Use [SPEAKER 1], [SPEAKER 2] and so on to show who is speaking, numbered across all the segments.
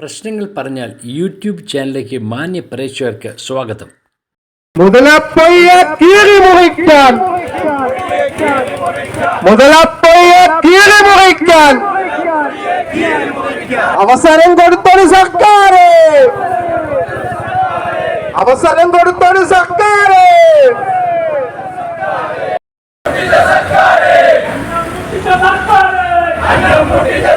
[SPEAKER 1] പ്രശ്നങ്ങൾ പറഞ്ഞാൽ യൂട്യൂബ് ചാനലിലേക്ക് മാന്യ പ്രേക്ഷകർക്ക് സ്വാഗതം.
[SPEAKER 2] മുതലപ്പൊയ്യെ കീറി മുറിക്കാൻ. മുതലപ്പൊയ്യെ കീറി മുറിക്കാൻ. അവസരം കൊടുത്തൊരു സർക്കാർ അവസരം കൊടുത്തൊരു സർക്കാർ
[SPEAKER 3] മൗനം വെടിയുക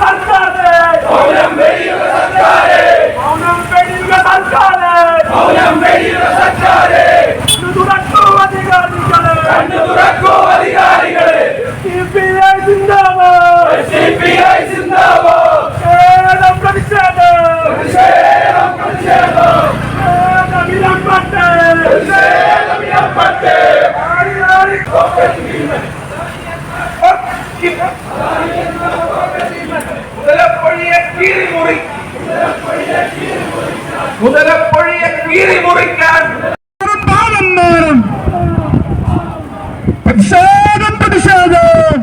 [SPEAKER 3] സർക്കാരെ മൗനം വെടിയുക സർക്കാരെ മൗനം വെടിയുക സർക്കാരെ മൗനം വെടിയുക സർക്കാരെ കണ്ണു തുറക്കൂ അധികാരികളെ കണ്ണു തുറക്കൂ അധികാരികളെ സിപിഐ സിന്ദാബാദ് സിപിഐ സിന്ദാബാദ് പ്രതിഷേധം പ്രതിഷേധം പ്രതിഷേധം പ്രതിഷേധം വിലപ്പട്ടെ പ്രതിഷേധം വിലപ്പട്ടെ ആടി ആടി മുതലപ്പൊഴിയെ കീറി മുറി മുതലപ്പൊഴിയെ കീറി മുറിക്കാൻ
[SPEAKER 2] പാലം മാറും പ്രതിഷേധം പ്രതിഷേധം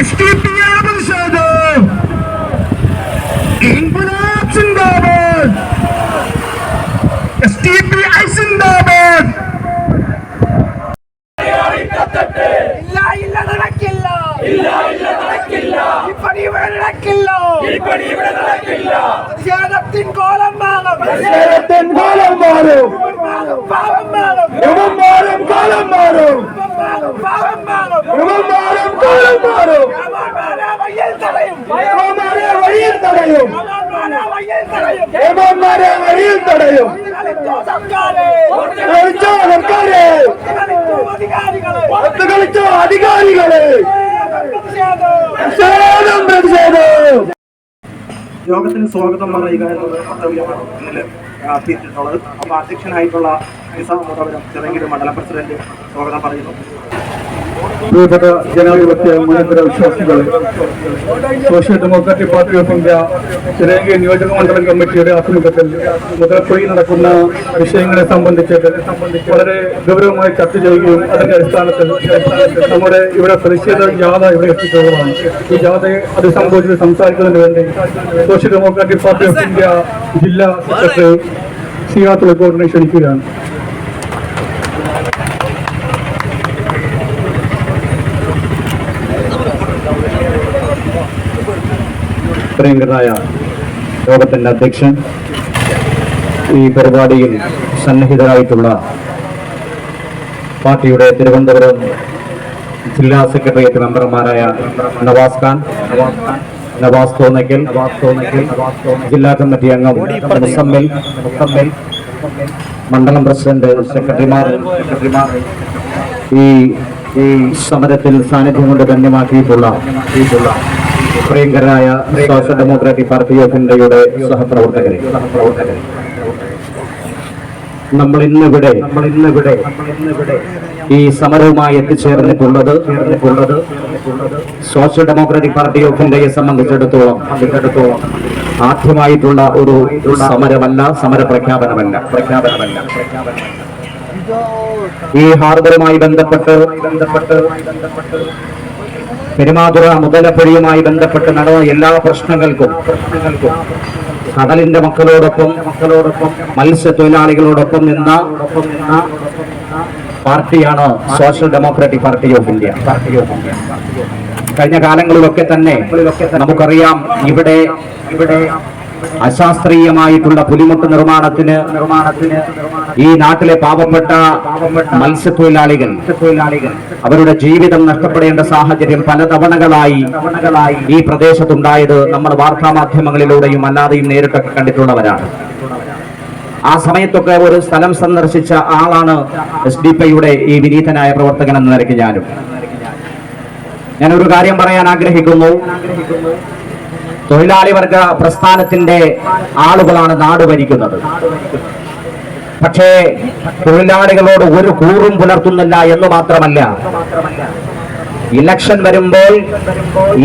[SPEAKER 2] എസ് ടി പി പ്രതിഷേധം ഇൻകുലാബ് സിന്ദാബാദ് എസ് ടി പി ഐ സിന്ദാബാദ്
[SPEAKER 3] ഇല്ല ഇല്ല നടക്കില്ല ഇല്ല ഇല്ല നടക്കില്ല ഇപ്പടി ഇവിടെ നടക്കില്ല ഇപ്പടി ഇവിടെ നടക്കില്ല. പ്രതിഷേധത്തിൻ കോലം മാറും.
[SPEAKER 2] പ്രതിഷേധത്തിൻ കോലം മാറും.
[SPEAKER 3] പാവം മാറും.
[SPEAKER 2] യുഗം മാറും. കോലം മാറും.
[SPEAKER 3] പാവം മാറും.
[SPEAKER 2] യുഗം മാറും. കോലം മാറും.
[SPEAKER 3] വയ്യൽ തടയും.
[SPEAKER 2] വഴിയിൽ തടയും.
[SPEAKER 3] യവന്മാരെ
[SPEAKER 2] വഴിയിൽ തടയും.
[SPEAKER 3] കളിച്ചോ സർക്കാരെ.
[SPEAKER 2] സർക്കാരെ.
[SPEAKER 3] കളിച്ചോ അധികാരികളെ. പ്രതിഷേധം
[SPEAKER 2] പ്രതിഷേധം.
[SPEAKER 4] യോഗത്തിന് സ്വാഗതം പറയുക എന്നത് കർത്തവ്യമാണ് ഇന്നലെ അഭ്യർത്ഥിച്ചിട്ടുള്ളത് അപ്പോൾ അധ്യക്ഷനായിട്ടുള്ള നിസാം മുതവരം ചിറങ്ങിരി മണ്ഡലം പ്രസിഡന്റ് സ്വാഗതം പറയുന്നു.
[SPEAKER 5] പ്രിയപ്പെട്ട ജനാധിപത്യ മുനന്തര വിശ്വാസികളെ social democratic party of India ജനകീയ നിയോജക മണ്ഡലം കമ്മിറ്റിയുടെ ആഭിമുഖ്യത്തിൽ മുതലപ്പൊഴി നടക്കുന്ന വിഷയങ്ങളെ സംബന്ധിച്ചിട്ട് വളരെ ഗൗരവമായി ചർച്ച ചെയ്യുകയും അതിന്റെ അടിസ്ഥാനത്തിൽ നമ്മുടെ ഇവിടെ പ്രതിഷേധ ജാഥ ഇവിടെ എത്തിയിട്ടുള്ളതാണ് ഈ ജാഥയെ അതിസംബോധിച്ച് സംസാരിക്കുന്നതിന് വേണ്ടി social democratic party of India ജില്ലാ സെക്രട്ടറി സിയാത്തുൽ തുളക്കോടിനെ ക്ഷണിക്കുകയാണ്. പ്രിയങ്കരായ യോഗത്തിന്റെ അധ്യക്ഷൻ ഈ പരിപാടിയിൽ സന്നിഹിതരായിട്ടുള്ള പാർട്ടിയുടെ തിരുവനന്തപുരം ജില്ലാ സെക്രട്ടേറിയറ്റ് മെമ്പർമാരായ നവാസ് ഖാൻ നവാസ് തോന്നയ്ക്കൽ ജില്ലാ കമ്മിറ്റി അംഗം മുസമ്മിൽ മണ്ഡലം പ്രസിഡന്റ് സെക്രട്ടറിമാർ സെക്രട്ടറിമാർ ഈ ഈ സമരത്തിൽ സാന്നിധ്യം കൊണ്ട് ധന്യമാക്കിയിട്ടുള്ള പ്രിയങ്കരായ സോഷ്യൽ ഡെമോക്രാറ്റിക് പാർട്ടി ഓഫ് ഇന്ത്യയുടെ സഹപ്രവർത്തകരെ. സഹപ്രവർത്തകരെ നമ്മൾ ഇന്നിവിടെ നമ്മൾ ഇന്നിവിടെ ഈ സമരവുമായി എത്തിച്ചേർന്നിട്ടുള്ളത് ചേർന്നിട്ടുള്ളത് സോഷ്യൽ ഡെമോക്രാറ്റിക് പാർട്ടി ഓഫ് ഇന്ത്യയെ സംബന്ധിച്ചിടത്തോളം സംബന്ധിച്ചിടത്തോളം ആദ്യമായിട്ടുള്ള ഒരു സമരമല്ല സമര പ്രഖ്യാപനമല്ല പ്രഖ്യാപനമല്ല. പ്രഖ്യാപനമല്ല ഈ ഹാർബറുമായി ബന്ധപ്പെട്ട് ബന്ധപ്പെട്ട് ബന്ധപ്പെട്ട് പെരുമാതുറ മുതലപ്പുഴയുമായി ബന്ധപ്പെട്ട് നടന്ന എല്ലാ പ്രശ്നങ്ങൾക്കും കടലിന്റെ മക്കളോടൊപ്പം മക്കളോടൊപ്പം മത്സ്യത്തൊഴിലാളികളോടൊപ്പം നിന്ന പാർട്ടിയാണ് social democratic party of India. Party of India കഴിഞ്ഞ കാലങ്ങളിലൊക്കെ തന്നെ നമുക്കറിയാം ഇവിടെ ഇവിടെ അശാസ്ത്രീയമായിട്ടുള്ള പുലിമുട്ട് നിർമ്മാണത്തിന് നിർമ്മാണത്തിന് ഈ നാട്ടിലെ പാവപ്പെട്ട മത്സ്യത്തൊഴിലാളികൾ തൊഴിലാളികൾ അവരുടെ ജീവിതം നഷ്ടപ്പെടേണ്ട സാഹചര്യം പല തവണകളായി ഈ പ്രദേശത്തുണ്ടായത് നമ്മൾ വാർത്താ മാധ്യമങ്ങളിലൂടെയും അല്ലാതെയും നേരിട്ടൊക്കെ കണ്ടിട്ടുള്ളവരാണ്. ആ സമയത്തൊക്കെ ഒരു സ്ഥലം സന്ദർശിച്ച ആളാണ് എസ് ഡി പിയുടെ ഈ വിനീതനായ പ്രവർത്തകൻ എന്ന നിലയ്ക്ക് ഞാനും. ഞാനൊരു കാര്യം പറയാൻ ആഗ്രഹിക്കുന്നു. തൊഴിലാളി വർഗ പ്രസ്ഥാനത്തിന്റെ ആളുകളാണ് നാട് ഭരിക്കുന്നത്. പക്ഷേ തൊഴിലാളികളോട് ഒരു കൂറും പുലർത്തുന്നില്ല എന്ന് മാത്രമല്ല ഇലക്ഷൻ വരുമ്പോൾ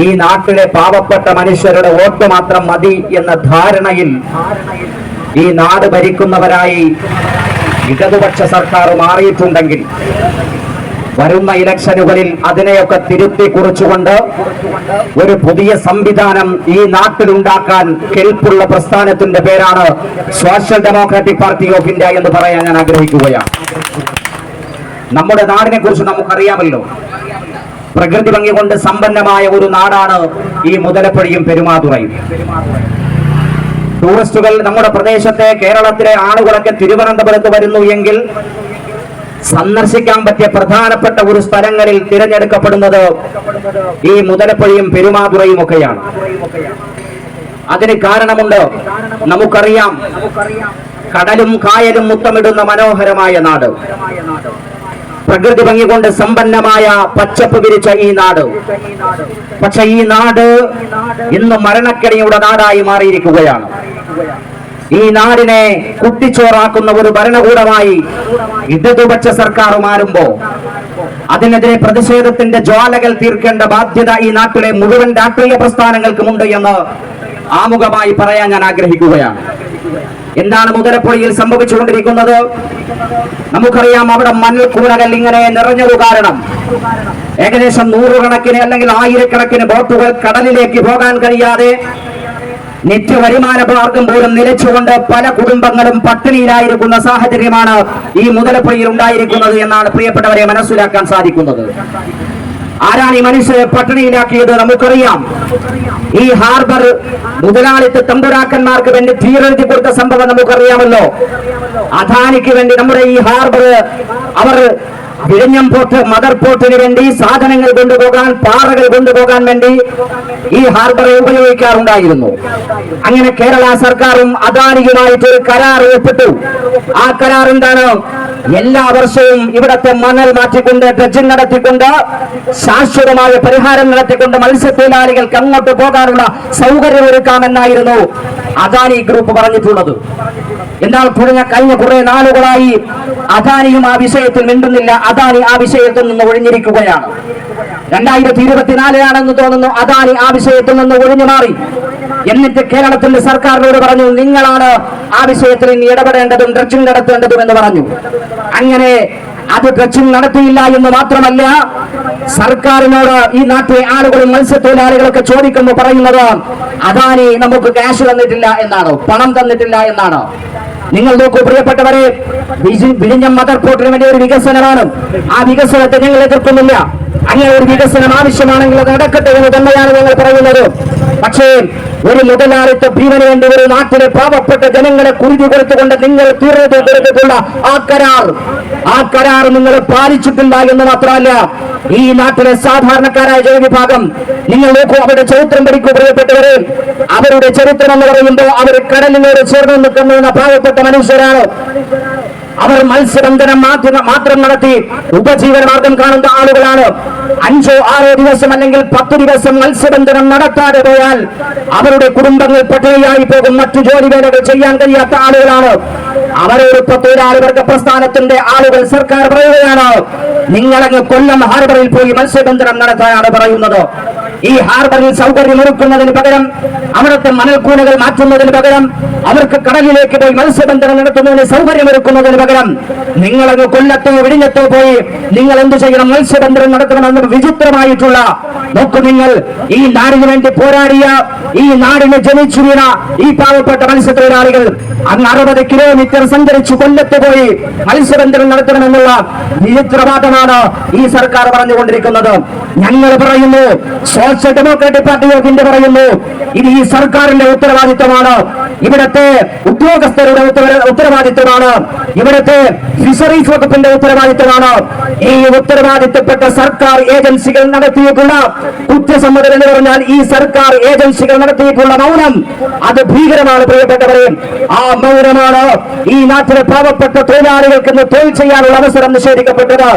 [SPEAKER 5] ഈ നാട്ടിലെ പാവപ്പെട്ട മനുഷ്യരുടെ വോട്ട് മാത്രം മതി എന്ന ധാരണയിൽ ഈ നാട് ഭരിക്കുന്നവരായി ഇടതുപക്ഷ സർക്കാർ മാറിയിട്ടുണ്ടെങ്കിൽ വരുന്ന ഇലക്ഷനുകളിൽ അതിനെയൊക്കെ തിരുത്തി കുറിച്ചുകൊണ്ട് ഒരു പുതിയ സംവിധാനം ഈ നാട്ടിലുണ്ടാക്കാൻ കെൽപ്പുള്ള പ്രസ്ഥാനത്തിന്റെ പേരാണ് social democratic party of India എന്ന് പറയാൻ ഞാൻ ആഗ്രഹിക്കുകയാണ്. നമ്മുടെ നാടിനെ കുറിച്ച് നമുക്കറിയാമല്ലോ. പ്രകൃതി ഭംഗി കൊണ്ട് സമ്പന്നമായ ഒരു നാടാണ് ഈ മുതലപ്പുഴയും പെരുമാതുറയും. ടൂറിസ്റ്റുകൾ നമ്മുടെ പ്രദേശത്തെ കേരളത്തിലെ ആളുകളൊക്കെ തിരുവനന്തപുരത്ത് വരുന്നു എങ്കിൽ സന്ദർശിക്കാൻ പറ്റിയ പ്രധാനപ്പെട്ട ഒരു സ്ഥലങ്ങളിൽ തിരഞ്ഞെടുക്കപ്പെടുന്നത് ഈ മുതലപ്പുഴയും പെരുമാതുറയും ഒക്കെയാണ്. അതിന് കാരണമുണ്ട് നമുക്കറിയാം കടലും കായലും മുത്തമിടുന്ന മനോഹരമായ നാട്. പ്രകൃതി ഭംഗി കൊണ്ട് സമ്പന്നമായ പച്ചപ്പ് വിരിച്ച ഈ നാട്. പക്ഷെ ഈ നാട് ഇന്ന് മരണക്കെടിയുടെ നാടായി മാറിയിരിക്കുകയാണ്. ഈ നാടിനെ കുട്ടിച്ചോറാക്കുന്ന ഒരു ഭരണകൂടമായി ഇടതുപക്ഷ സർക്കാർ മാറുമ്പോ അതിനെതിരെ പ്രതിഷേധത്തിന്റെ ജ്വാലകൾ തീർക്കേണ്ട ബാധ്യത ഈ നാട്ടിലെ മുഴുവൻ രാഷ്ട്രീയ പ്രസ്ഥാനങ്ങൾക്കുമുണ്ട് എന്ന് ആമുഖമായി പറയാൻ ഞാൻ ആഗ്രഹിക്കുകയാണ്. എന്താണ് മുതലപ്പുഴയിൽ സംഭവിച്ചുകൊണ്ടിരിക്കുന്നത്? നമുക്കറിയാം അവിടെ മണൽക്കൂനകൾ ഇങ്ങനെ നിറഞ്ഞതു കാരണം ഏകദേശം നൂറുകണക്കിന് അല്ലെങ്കിൽ ആയിരക്കണക്കിന് ബോട്ടുകൾ കടലിലേക്ക് പോകാൻ കഴിയാതെ നിത്യ വരുമാന മാർഗം പോലും നിലച്ചുകൊണ്ട് പല കുടുംബങ്ങളും പട്ടിണിയിലായിരിക്കുന്ന സാഹചര്യമാണ് ഈ മുതലപ്പുഴയിൽ ഉണ്ടായിരിക്കുന്നത് എന്നാണ് പ്രിയപ്പെട്ടവരെ മനസ്സിലാക്കാൻ സാധിക്കുന്നത്. ആരാണ് ഈ മനുഷ്യരെ പട്ടിണിയിലാക്കിയത് നമുക്കറിയാം. ഈ ഹാർബർ മുതലാളിത്ത തമ്പുരാക്കന്മാർക്ക് വേണ്ടി തീരെഴുതി കൊടുത്ത സംഭവം നമുക്കറിയാമല്ലോ. അദാനിക്ക് വേണ്ടി നമ്മുടെ ഈ ഹാർബർ അവർ വിഴിഞ്ഞം പോർട്ട് മദർ പോർട്ടിന് വേണ്ടി സാധനങ്ങൾ കൊണ്ടുപോകാൻ പാറകൾ കൊണ്ടുപോകാൻ വേണ്ടി ഈ ഹാർബറെ ഉപയോഗിക്കാറുണ്ടായിരുന്നു. അങ്ങനെ കേരള സർക്കാരും അദാനിയുമായിട്ട് ഒരു കരാർ ഏർപ്പെട്ടു. ആ കരാർ എന്താണ്? എല്ലാ വർഷവും ഇവിടത്തെ മണൽ മാറ്റിക്കൊണ്ട് ഡ്രഡ്ജിംഗ് നടത്തിക്കൊണ്ട് ശാശ്വതമായ പരിഹാരം നടത്തിക്കൊണ്ട് മത്സ്യത്തൊഴിലാളികൾക്ക് അങ്ങോട്ട് പോകാനുള്ള സൗകര്യം ഒരുക്കാമെന്നായിരുന്നു അദാനി ഗ്രൂപ്പ് പറഞ്ഞിട്ടുള്ളത്. എന്നാൽ കുറഞ്ഞ കഴിഞ്ഞ കുറെ നാളുകളായി അദാനിയും ആ വിഷയത്തിൽ മിണ്ടുന്നില്ല. അദാനി ആ വിഷയത്തിൽ നിന്ന് ഒഴിഞ്ഞിരിക്കുകയാണ്. രണ്ടായിരത്തി ഇരുപത്തിനാലിലാണെന്ന് തോന്നുന്നു അദാനി ആ വിഷയത്തിൽ നിന്ന് ഒഴിഞ്ഞു മാറി. എന്നിട്ട് കേരളത്തിന്റെ സർക്കാരിനോട് പറഞ്ഞു നിങ്ങളാണ് ആ വിഷയത്തിൽ ഇനി ഇടപെടേണ്ടതും ഡ്രഡ്ജിംഗ് നടത്തേണ്ടതും എന്ന് പറഞ്ഞു. അങ്ങനെ അത് കച്ചിൽ നടത്തിയില്ല എന്ന് മാത്രമല്ല സർക്കാരിനോട് ഈ നാട്ടിലെ ആളുകളും മത്സ്യത്തൊഴിലാളികളൊക്കെ ചോദിക്കുമ്പോൾ പറയുന്നത് അദാനി നമുക്ക് ക്യാഷ് തന്നിട്ടില്ല എന്നാണോ? പണം തന്നിട്ടില്ല എന്നാണോ? നിങ്ങൾ നോക്കൂ പ്രിയപ്പെട്ടവരെ വിഴിഞ്ഞം മദർ പോർട്ടിന് വേണ്ടി ഒരു വികസനമാണ്. ആ വികസനത്തെ ഞങ്ങൾ എതിർക്കുന്നില്ല. അങ്ങനെ ഒരു വികസനം ആവശ്യമാണെങ്കിൽ അത് നടക്കട്ടെ എന്ന് തന്നെയാണ് ഞങ്ങൾ പറയുന്നത്. പക്ഷേ ഒരു മുതലാളിത്ത ഭീമന് വേണ്ടി ഒരു നാട്ടിലെ പാവപ്പെട്ട ജനങ്ങളെ കുരുതി കൊടുത്തുകൊണ്ട് നിങ്ങൾ കൊടുത്തിട്ടുള്ള ആ കരാർ ആ കരാർ നിങ്ങൾ പാലിച്ചിട്ടില്ല എന്ന് മാത്രമല്ല ഈ നാട്ടിലെ സാധാരണക്കാരായ ജനവിഭാഗം നിങ്ങൾ നോക്കൂ അവരുടെ ചരിത്രം പഠിക്കൂ പ്രിയപ്പെട്ടവരെ. അവരുടെ ചരിത്രം എന്ന് പറയുമ്പോൾ അവർ കടലിനോട് ചേർന്ന് നിൽക്കുന്ന പാവപ്പെട്ട മനുഷ്യരാണ്. അവർ മത്സ്യബന്ധനം മാത്രം നടത്തി ഉപജീവന മാർഗം കാണുന്ന ആളുകളാണ്. അഞ്ചോ ആറോ ദിവസം അല്ലെങ്കിൽ പത്ത് ദിവസം മത്സ്യബന്ധനം നടത്താതെ പോയാൽ അവരുടെ കുടുംബങ്ങൾ പട്ടിണിയായി പോകും. മറ്റു ജോലി വേലകൾ ചെയ്യാൻ കഴിയാത്ത ആളുകളാണ്. അവരോടൊപ്പം തൊഴിലാളിവർഗ തൊഴിലാളി വർഗ പ്രസ്ഥാനത്തിന്റെ ആളുകൾ സർക്കാർ പറയുകയാണ് നിങ്ങളങ്ങ് കൊല്ലം ഹാർബറിൽ പോയി മത്സ്യബന്ധനം നടത്താനാണ് പറയുന്നത്. ഈ ഹാർബറിൽ സൗകര്യമൊരുക്കുന്നതിന് പകരം അവിടുത്തെ മണൽക്കൂനകൾ മാറ്റുന്നതിന് പകരം അവർക്ക് കടലിലേക്ക് പോയി മത്സ്യബന്ധനം നടത്തുന്നതിന് സൗകര്യമൊരുക്കുന്നതിന് പകരം നിങ്ങളങ്ങ് കൊല്ലത്തോ വിഴിഞ്ഞത്തോ പോയി നിങ്ങൾ എന്ത് ചെയ്യണം? മത്സ്യബന്ധനം നടത്തണമെന്ന് വിചിത്രമായിട്ടുള്ള നോക്കു നിങ്ങൾ ഈ നാടിന് വേണ്ടി പോരാടിയ ഈ നാടിന് ജനിച്ചു വീണ ഈ പാവപ്പെട്ട മത്സ്യത്തൊഴിലാളികൾ അങ്ങ് അറുപത് കിലോമീറ്റർ സഞ്ചരിച്ചു കൊല്ലത്ത് പോയി മത്സ്യബന്ധനം നടത്തണമെന്നുള്ള നിരുത്തരവാദമാണ് ഈ സർക്കാർ പറഞ്ഞുകൊണ്ടിരിക്കുന്നത്. ഞങ്ങൾ പറയുന്നു social democratic party of India പറയുന്നു. ഇത് ഈ സർക്കാരിന്റെ ഉത്തരവാദിത്തമാണ് ഇവിടത്തെ ഉദ്യോഗസ്ഥരുടെ ഉത്തരവാദിത്തമാണ് ഇവിടത്തെ ഫിഷറീസ് വകുപ്പിന്റെ ഉത്തരവാദിത്തമാണ് ഈ ഉത്തരവാദിത്തപ്പെട്ട സർക്കാർ ഏജൻസികൾ നടത്തിയിട്ടുള്ള കുറ്റസമ്മതം എന്ന് പറഞ്ഞാൽ ഈ സർക്കാർ ഏജൻസികൾ നടത്തിയിട്ടുള്ള മൗനം. അത് ഭീകരമാണ് പ്രിയപ്പെട്ടവരെ. ആ മൗനമാണ് ഈ നാട്ടിലെ പാവപ്പെട്ട തൊഴിലാളികൾക്ക് ഇന്ന് തൊഴിൽ ചെയ്യാനുള്ള അവസരം നിഷേധിക്കപ്പെട്ടത്.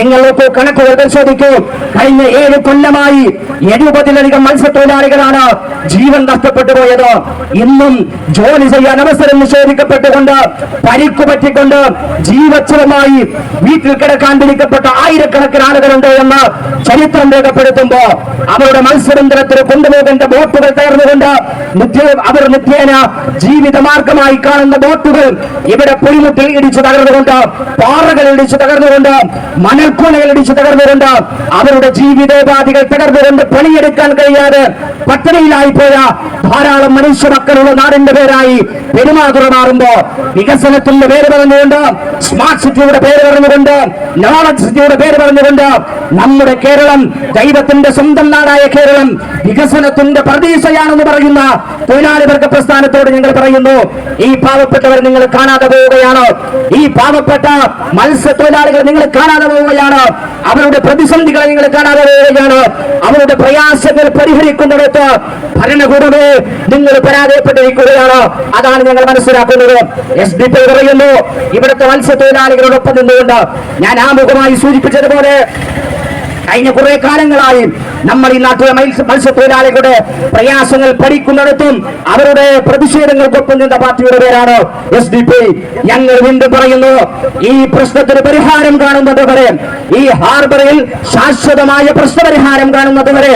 [SPEAKER 5] നിങ്ങൾ നോക്കൂ കണക്കുകൾ പരിശോധിക്കൂ. കഴിഞ്ഞ ഏഴ് കൊല്ലമായി എഴുപതിലധികം മത്സ്യത്തൊഴിലാളികളാണ് ജീവൻ നഷ്ടപ്പെട്ടു പോയത്. ഇന്നും ജോലി ചെയ്യാൻ അവസരം നിഷേധിക്കപ്പെട്ടുകൊണ്ട് പരിക്കു പറ്റിക്കൊണ്ട് ജീവച്ഛവമായി വീട്ടിൽ കിടക്കാൻ വിളിക്കപ്പെട്ട ആയിരക്കണക്കിന് ആളുകളുണ്ട് എന്ന് ചരിത്രം രേഖപ്പെടുത്തുമ്പോ അവരുടെ മത്സ്യബന്ധനത്തിന് കൊണ്ടുപോകേണ്ട ബോട്ടുകൾ തകർന്നുകൊണ്ട് നിത്യ അവർ നിത്യേന ജീവിത ആയി കാണുന്ന ബോട്ടുകൾ ഇവിടെ പുലിമുട്ടിൽ ഇടിച്ചു തകർന്നുകൊണ്ട് പാറകൾ ഇടിച്ചു തകർന്നുകൊണ്ട് മണൽക്കൂലകൾ ഇടിച്ചു തകർന്നുകൊണ്ട് അവരുടെ ജീവിതോപാധികൾ തകർന്നുകൊണ്ട് പണിയെടുക്കാൻ കഴിയാതെ പട്ടിണിയിലായി പോയ ധാരാളം മനുഷ്യ മക്കളുള്ള നാടിന്റെ പേരായി പെരുമാതുറ മാറുമ്പോ വികസനത്തിന്റെ പേര് പറഞ്ഞുകൊണ്ട് സ്മാർട്ട് സിറ്റിയുടെ പേര് പറഞ്ഞുകൊണ്ട് നോളജ് സിറ്റിയുടെ പേര് പറഞ്ഞുകൊണ്ട് നമ്മുടെ കേരളം ദൈവത്തിന്റെ സ്വന്തം നാടായ കേരളം വികസനത്തിന്റെ പ്രതീക്ഷയാണെന്ന് പറയുന്ന തൊഴിലാളി വർഗ പ്രസ്ഥാനത്തോട് ഞങ്ങൾ പറയുന്നു ഈ പാവപ്പെട്ടവർ നിങ്ങൾ കാണാതെ പോവുകയാണ്. ഈ പാവപ്പെട്ട മത്സ്യത്തൊഴിലാളികൾ നിങ്ങൾ കാണാതെ പോവുകയാണ്. അവരുടെ പ്രതിസന്ധികളെ നിങ്ങൾ കാണാതെ പോവുകയാണ്. അവരുടെ പ്രയാസങ്ങൾ പരിഹരിക്കുന്നിടത്ത് ഭരണകൂടമേ നിങ്ങൾ പരാജയപ്പെട്ടിരിക്കുകയാണ്. അതാണ് ഞങ്ങൾ മനസ്സിലാക്കുന്നത്. എസ് ഡി പി പറയുന്നു ഇവിടുത്തെ മത്സ്യത്തൊഴിലാളികളോടൊപ്പം നിന്നുകൊണ്ട് ഞാൻ ആമുഖമായി സൂചിപ്പിച്ചതുപോലെ കഴിഞ്ഞ കുറെ കാലങ്ങളായി നമ്മൾ ഈ നാട്ടിലെ മത്സ്യ മത്സ്യത്തൊഴിലാളികളുടെ പ്രയാസങ്ങൾ പഠിക്കുന്നിടത്തും അവരുടെ പ്രതിഷേധങ്ങൾക്കൊപ്പം നിന്ന പാർട്ടിയുടെ പേരാണ് എസ് ഡി പി ഞങ്ങൾ വീണ്ടും പറയുന്നു ഈ പ്രശ്നത്തിന് പരിഹാരം കാണുന്നത് വരെ ഈ ഹാർബറിൽ ശാശ്വതമായ പ്രശ്നപരിഹാരം കാണുന്നത് വരെ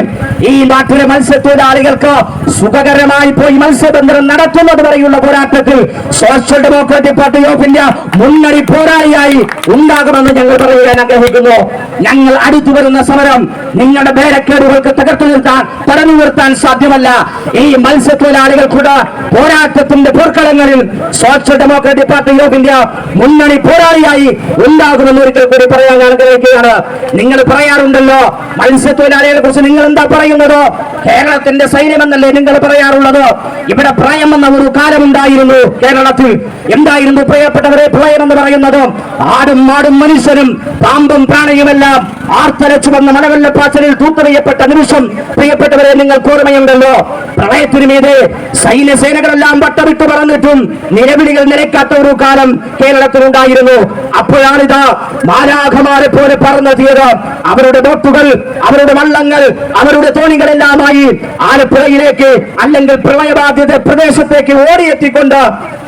[SPEAKER 5] ഈ നാട്ടിലെ മത്സ്യത്തൊഴിലാളികൾക്ക് സുഖകരമായി പോയി മത്സ്യബന്ധനം നടത്തുന്നത് വരെയുള്ള പോരാട്ടത്തിൽ social democratic party of India മുന്നണി പോരാളിയായി ഉണ്ടാകുമെന്ന് ഞങ്ങൾ പറയുവാൻ ആഗ്രഹിക്കുന്നു. ഞങ്ങൾ അടുത്തു വരുന്ന സമരം നിങ്ങളുടെ ബേരക്കേടുകൾക്ക് തകർത്തു നിർത്താൻ തടഞ്ഞു നിർത്താൻ സാധ്യമല്ല. ഈ മത്സ്യത്തൊഴിലാളികൾക്കുള്ള പോരാട്ടത്തിന്റെ പോർക്കളങ്ങളിൽ social democratic party of India മുന്നണി പോരാളിയായി ഉണ്ടാകുമെന്ന് ഒരിക്കൽ കൂടി പറയാൻ ഞാൻ ആഗ്രഹിക്കുകയാണ്. നിങ്ങൾ പറയാറുണ്ടല്ലോ മത്സ്യത്തൊഴിലാളികളെ കുറിച്ച് നിങ്ങൾ എന്താ പറയുന്നത്? കേരളത്തിന്റെ സൈന്യമെന്നല്ലേ നിങ്ങൾ പറയാറുള്ളത്? ഇവിടെ പ്രയം എന്ന ഒരു കാലമുണ്ടായിരുന്നു കേരളത്തിൽ. എന്തായിരുന്നു പ്രിയപ്പെട്ടവരെ പ്രളയം എന്ന് പറയുന്നത്? ആടും മാടും മനുഷ്യനും പാമ്പും പ്രാണിയുമെല്ലാം ആർത്തരച്ചു വന്ന മലവെള്ളപ്പാച്ചലിൽ തൂത്തെറിയപ്പെട്ട നിമിഷം പ്രിയപ്പെട്ടവരെ നിങ്ങൾ ഓർമ്മയുണ്ടല്ലോ? പ്രളയത്തിനു മീതെ സൈന്യസേനകളെല്ലാം വട്ടമിട്ട് പറന്നിട്ടും നിലവിളികൾ നിലക്കാത്ത ഒരു കാലം കേരളത്തിലുണ്ടായിരുന്നു. അപ്പോഴാണിത് മാരാഘമാരെ പോലെ പറന്നെത്തിയത്. അവരുടെ ബോട്ടുകൾ അവരുടെ വള്ളങ്ങൾ അവരുടെ തോണികളെല്ലാമായി ആലപ്പുഴയിലേക്ക് അല്ലെങ്കിൽ പ്രളയബാധിത പ്രദേശത്തേക്ക് ഓടിയെത്തിക്കൊണ്ട്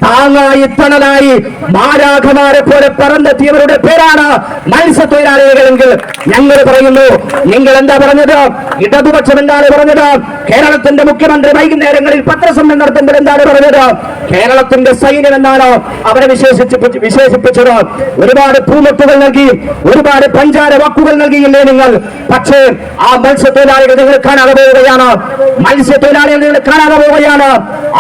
[SPEAKER 5] താങ്ങായി തണലായി മാരാഘമാരെ പോലെ പറന്നെത്തിയവരുടെ പേരാണ് മത്സ്യത്തൊഴിലാളികളെങ്കിൽ ഞങ്ങൾ പറയുന്നു. നിങ്ങൾ എന്താ പറഞ്ഞത്? ഇടതുപക്ഷം എന്താണ് പറഞ്ഞത്? കേരളത്തിന്റെ മുഖ്യമന്ത്രി വൈകുന്നേരങ്ങളിൽ പത്രസമ്മേളനം നടത്തുമ്പോൾ എന്താണ് പറഞ്ഞത്? കേരളത്തിന്റെ സൈന്യം എന്നാണ് അവരെ വിശേഷിച്ച് വിശേഷിപ്പിച്ചത്. ഒരുപാട് പൂമൊട്ടുകൾ നൽകി ഒരുപാട് പഞ്ചാര വാക്കുകൾ നൽകിയില്ലേ നിങ്ങൾ? പക്ഷേ ആ മത്സ്യത്തൊഴിലാളികൾ നിങ്ങൾ കാണാതെ പോവുകയാണ്. മത്സ്യത്തൊഴിലാളികൾ നിങ്ങൾ കാണാതെ പോവുകയാണ്.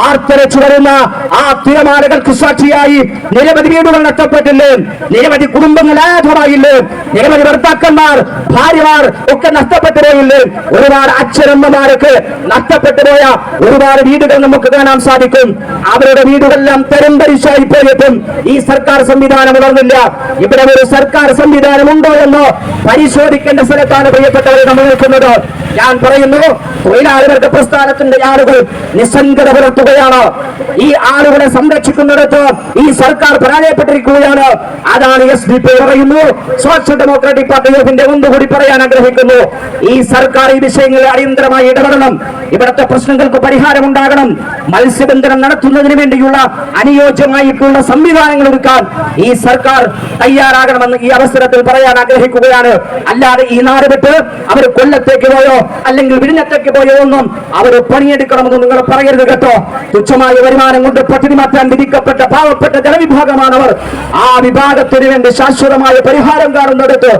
[SPEAKER 5] ആർത്തരച്ചു വരുന്ന ആ തിരമാലകൾക്ക് സാക്ഷിയായി നിരവധി വീടുകൾ നഷ്ടപ്പെട്ടില്ലേ? നിരവധി കുടുംബങ്ങൾ ആധമായില്ലേ നിരവധി ഭർത്താക്കന്മാർ ഭാര്യമാർ ഒക്കെ നഷ്ടപ്പെട്ടു പോയില്ലേ? ഒരുപാട് അച്ഛനമ്മമാരൊക്കെ നഷ്ടപ്പെട്ടു പോയ ഒരുപാട് വീടുകൾ നമുക്ക് കാണാൻ സാധിക്കും. അവരുടെ വീടുകളെല്ലാം തരംപരിശായി പോയിട്ടും ഈ സർക്കാർ സംവിധാനം ഉണർന്നില്ല ഇവിടെ ഒരു സർക്കാർ സംവിധാനം ഉണ്ടോ എന്ന് പരിശോധിക്കേണ്ട സ്ഥലത്താണ് പ്രിയപ്പെട്ടവരെ നമ്മൾ നിൽക്കുന്നത്. ഞാൻ പറയുന്നു തൊഴിലാളികളുടെ പ്രസ്ഥാനത്തിന്റെ ആളുകൾ നിസ്സംഗത പുലർത്തുകയാണ്. ഈ ആളുകളെ സംരക്ഷിക്കുന്നിടത്ത് ഈ സർക്കാർ പരാജയപ്പെട്ടിരിക്കുകയാണ്. അതാണ് എസ് ഡി പി പറയുന്നു. സോഷ്യൽ ഡെമോക്രാറ്റിക് പാർട്ടി ഓഫിന്റെ ഒന്നുകൂടി പറയാൻ ആഗ്രഹിക്കുന്നു. ഈ സർക്കാർ ഈ വിഷയങ്ങളിൽ അടിയന്തരമായി ഇടപെടണം. ഇവിടുത്തെ പ്രശ്നങ്ങൾക്ക് പരിഹാരം ഉണ്ടാകണം. മത്സ്യബന്ധനം നടത്തുന്നതിന് വേണ്ടിയുള്ള അനുയോജ്യമായിട്ടുള്ള സംവിധാനങ്ങൾ ഒരുക്കാൻ ഈ സർക്കാർ തയ്യാറാകണമെന്ന് ഈ അവസരത്തിൽ പറയാൻ ആഗ്രഹിക്കുകയാണ്. അല്ലാതെ ഈ നാട് വിട്ട് അവർ കൊല്ലത്തേക്ക് പോയോ അല്ലെങ്കിൽ വിഴിഞ്ഞത്തേക്ക് പോയോ ഒന്നും അവർ പണിയെടുക്കണമെന്ന് നിങ്ങൾ പറയരുത് കേട്ടോ. തുച്ഛമായ വരുമാനം കൊണ്ട് പട്ടിണി മാറ്റാൻ വിധിക്കപ്പെട്ട പാവപ്പെട്ട ജനവിഭാഗമാണ് അവർ ആ വിഭാഗത്തിന് വേണ്ടി ശാശ്വതമായ പരിഹാരം കാണുന്നിടത്ത്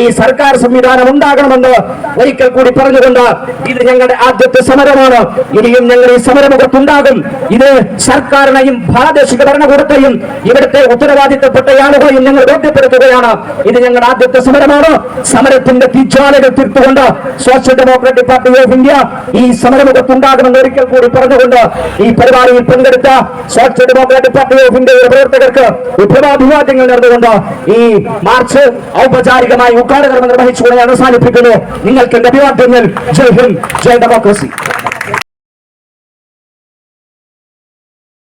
[SPEAKER 5] ഈ സർക്കാർ സംവിധാനം ഉണ്ടാകണമെന്ന് ഒരിക്കൽ കൂടി പറഞ്ഞുകൊണ്ട് ഇത് ഞങ്ങളുടെ ആദ്യത്തെ സമരമാണ്. ഇനിയും ഞങ്ങൾ ഈ സമരമുഖത്തുണ്ടാകും. ഇത് സർക്കാരിനെയും പ്രാദേശിക ഭരണകൂടത്തെയും ഇവിടുത്തെ ഉത്തരവാദിത്തപ്പെട്ട ആളുകളെയും ഞങ്ങൾ ബോധ്യപ്പെടുത്തുകയാണ്. ഇത് ഞങ്ങളുടെ ആദ്യത്തെ സമരമാണ്. സമരത്തിന്റെ തീജ്വാലകൾ തീർത്തുകൊണ്ട് social democratic party of India ഈ സമരമുഖത്തുണ്ടാകുമെന്ന് ഒരിക്കൽ കൂടി പറഞ്ഞുകൊണ്ട് ഈ പരിപാടിയിൽ പങ്കെടുത്ത സോഷ്യൽ ഡെമോക്രാറ്റിക് പാർട്ടി ഓഫ് ഇന്ത്യയുടെ പ്രവർത്തകർക്ക് വിപ്ലവാഭിവാദ്യങ്ങൾ നേർന്നുകൊണ്ട് ഈ മാർച്ച് ഔപചാരികമായി ഉദ്ഘാടനം നിർവഹിച്ചുകൊണ്ട് അവസാനിപ്പിക്കുന്നു. നിങ്ങൾക്ക് എന്റെ അഭിവാദ്യങ്ങൾ. ജയ് ഹിന്ദ്. ജയ് ഡെമോക്രസി.